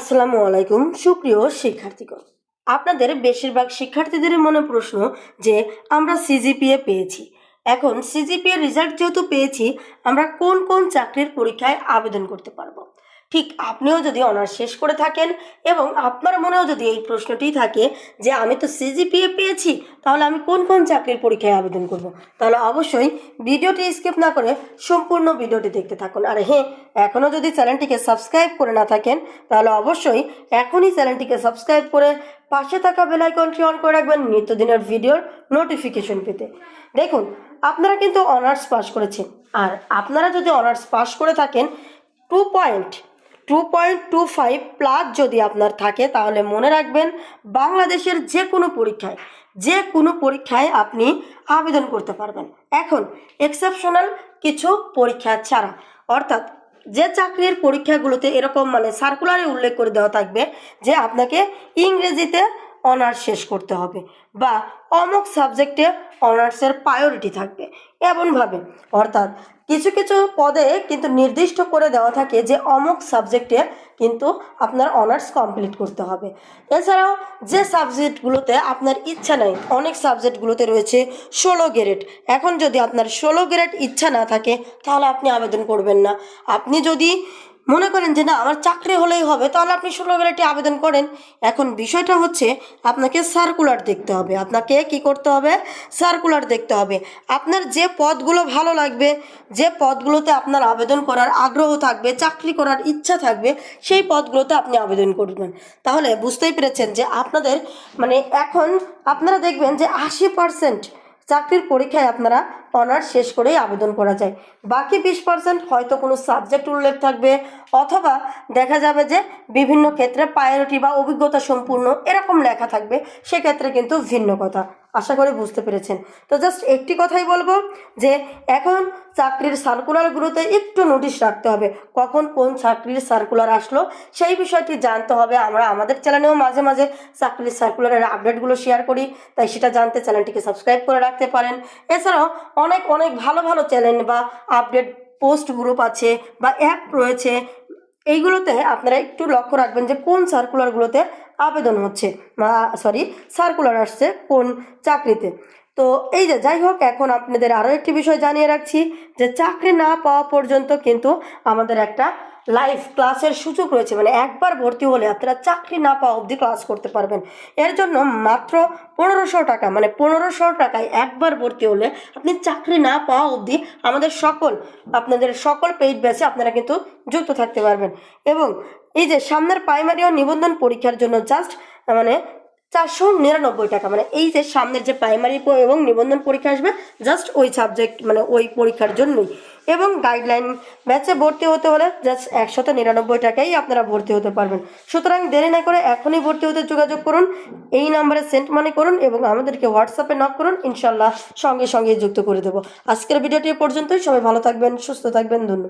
আসসালামু আলাইকুম, সুপ্রিয় শিক্ষার্থীগণ। আপনাদের বেশিরভাগ শিক্ষার্থীদের মনে প্রশ্ন যে, আমরা সিজিপিএ পেয়েছি। এখন সিজিপিএ রেজাল্ট যেহেতু পেয়েছি, আমরা কোন কোন চাকরির পরীক্ষায় আবেদন করতে পারব? ঠিক আপনিও যদি অনার্স শেষ করে থাকেন এবং আপনার মনেও যদি এই প্রশ্নটি থাকে যে আমি তো সিজিপিএ পেয়েছি, তাহলে আমি কোন কোন চাকরির পরীক্ষায় আবেদন করব? তাহলে অবশ্যই ভিডিওটি স্কিপ না করে সম্পূর্ণ ভিডিওটি দেখতে থাকুন। আর হ্যাঁ এখনও যদি চ্যানেলটিকে সাবস্ক্রাইব করে না থাকেন, তাহলে অবশ্যই এখনই চ্যানেলটিকে সাবস্ক্রাইব করে পাশে থাকা বেল আইকনটি অন করে রাখবেন নিত্যদিনের ভিডিওর নোটিফিকেশন পেতে। দেখুন, আপনারা কিন্তু অনার্স পাস করেছেন। আর আপনারা যদি অনার্স পাস করে থাকেন, two point two point two five plus যদি আপনার থাকে, তাহলে মনে রাখবেন বাংলাদেশের যে কোনো পরীক্ষায় যে কোনো পরীক্ষায় আপনি আবেদন করতে পারবেন। এখন এক্সেপশনাল কিছু পরীক্ষা ছাড়া, অর্থাৎ যে চাকরির পরীক্ষাগুলোতে এরকম মানে সার্কুলারে উল্লেখ করে দেওয়া থাকবে যে আপনাকে ইংরেজিতে অনার্স শেষ করতে হবে বা অমুক সাবজেক্টে অনার্সের প্রায়োরিটি থাকবে। এমনভাবে, অর্থাৎ কিছু কিছু পদে কিন্তু নির্দিষ্ট করে দেওয়া থাকে যে অমুক সাবজেক্টে কিন্তু আপনার অনার্স কমপ্লিট করতে হবে। এছাড়াও যে সাবজেক্টগুলোতে আপনার ইচ্ছা নেই, অনেক সাবজেক্টগুলোতে রয়েছে ষোলো গ্রেড এখন যদি আপনার ষোলো গ্রেড ইচ্ছা না থাকে, তাহলে আপনি আবেদন করবেন না। আপনি যদি মনে করেন যে না, আমার চাকরি হলেই হবে, তাহলে আপনি ষোলো গ্রেডে আবেদন করেন। এখন বিষয়টা হচ্ছে, আপনাকে সার্কুলার দেখতে হবে, আপনাকে কি করতে হবে? সার্কুলার দেখতে হবে। আপনার যে পদগুলো ভালো লাগবে, যে পদগুলোতে আপনার আবেদন করার আগ্রহ থাকবে, চাকরি করার ইচ্ছা থাকবে, সেই পদগুলোতে আপনি আবেদন করবেন। তাহলে বুঝতেই পেরেছেন যে আপনাদের মানে এখন আপনারা দেখবেন যে আশি পার্সেন্ট চাকরির পরীক্ষায় আপনারা অনার্স শেষ করেই আবেদন করা যায়। বাকি বিশ পার্সেন্ট হয়তো কোনো সাবজেক্ট উল্লেখ থাকবে অথবা দেখা যাবে যে বিভিন্ন ক্ষেত্রে প্রায়োরিটি বা অভিজ্ঞতা সম্পূর্ণ এরকম লেখা থাকবে, সেক্ষেত্রে কিন্তু ভিন্ন কথা। আশা করে বুঝতে পেরেছেন। তো জাস্ট একটি কথাই বলব যে, এখন চাকরির সার্কুলারগুলোতে একটু নোটিশ রাখতে হবে। কখন কোন চাকরির সার্কুলার আসলো, সেই বিষয়টি জানতে হবে। আমরা আমাদের চ্যানেলেও মাঝে মাঝে চাকরির সার্কুলারের আপডেটগুলো শেয়ার করি, তাই সেটা জানতে চ্যানেলটিকে সাবস্ক্রাইব করে রাখতে পারেন। এছাড়াও অনেক অনেক ভালো ভালো চ্যানেল বা আপডেট পোস্ট গ্রুপ আছে বা অ্যাপ রয়েছে, এইগুলোতে আপনারা একটু লক্ষ্য রাখবেন যে কোন সার্কুলারগুলোতে আবেদন হচ্ছে সরি সার্কুলার আসছে কোন চাকরিতে। তো এই যে, যাই হোক, এখন আপনাদের আরও একটি বিষয় জানিয়ে রাখছি যে, চাকরি না পাওয়া পর্যন্ত কিন্তু আমাদের একটা লাইভ ক্লাসের সুযোগ রয়েছে। মানে একবার ভর্তি হলে আপনারা চাকরি না পাওয়া অবধি ক্লাস করতে পারবেন। এর জন্য মাত্র পনেরোশো টাকা মানে পনেরোশো টাকায় একবার ভর্তি হলে আপনি চাকরি না পাওয়া অবধি আমাদের সকল, আপনাদের সকল পেইড ব্যাচে আপনারা কিন্তু যুক্ত থাকতে পারবেন। এবং এই যে সামনের প্রাইমারি ও নিবন্ধন পরীক্ষার জন্য জাস্ট মানে চারশো নিরানব্বই টাকা মানে এই যে সামনের যে প্রাইমারি এবং নিবন্ধন পরীক্ষা আসবে জাস্ট ওই সাবজেক্ট মানে ওই পরীক্ষার জন্যই। এবং গাইডলাইন ব্যাচে ভর্তি হতে হলে জাস্ট একশত নিরানব্বই টাকাই আপনারা ভর্তি হতে পারবেন। সুতরাং দেরি না করে এখনই ভর্তি হতে যোগাযোগ করুন, এই নাম্বারে সেন্ট মানি করুন এবং আমাদেরকে হোয়াটসঅ্যাপে নক করুন ইনশাল্লাহ সঙ্গে সঙ্গে যুক্ত করে দেবো। আজকের ভিডিওটি পর্যন্তই, সবাই ভালো থাকবেন, সুস্থ থাকবেন, ধন্যবাদ।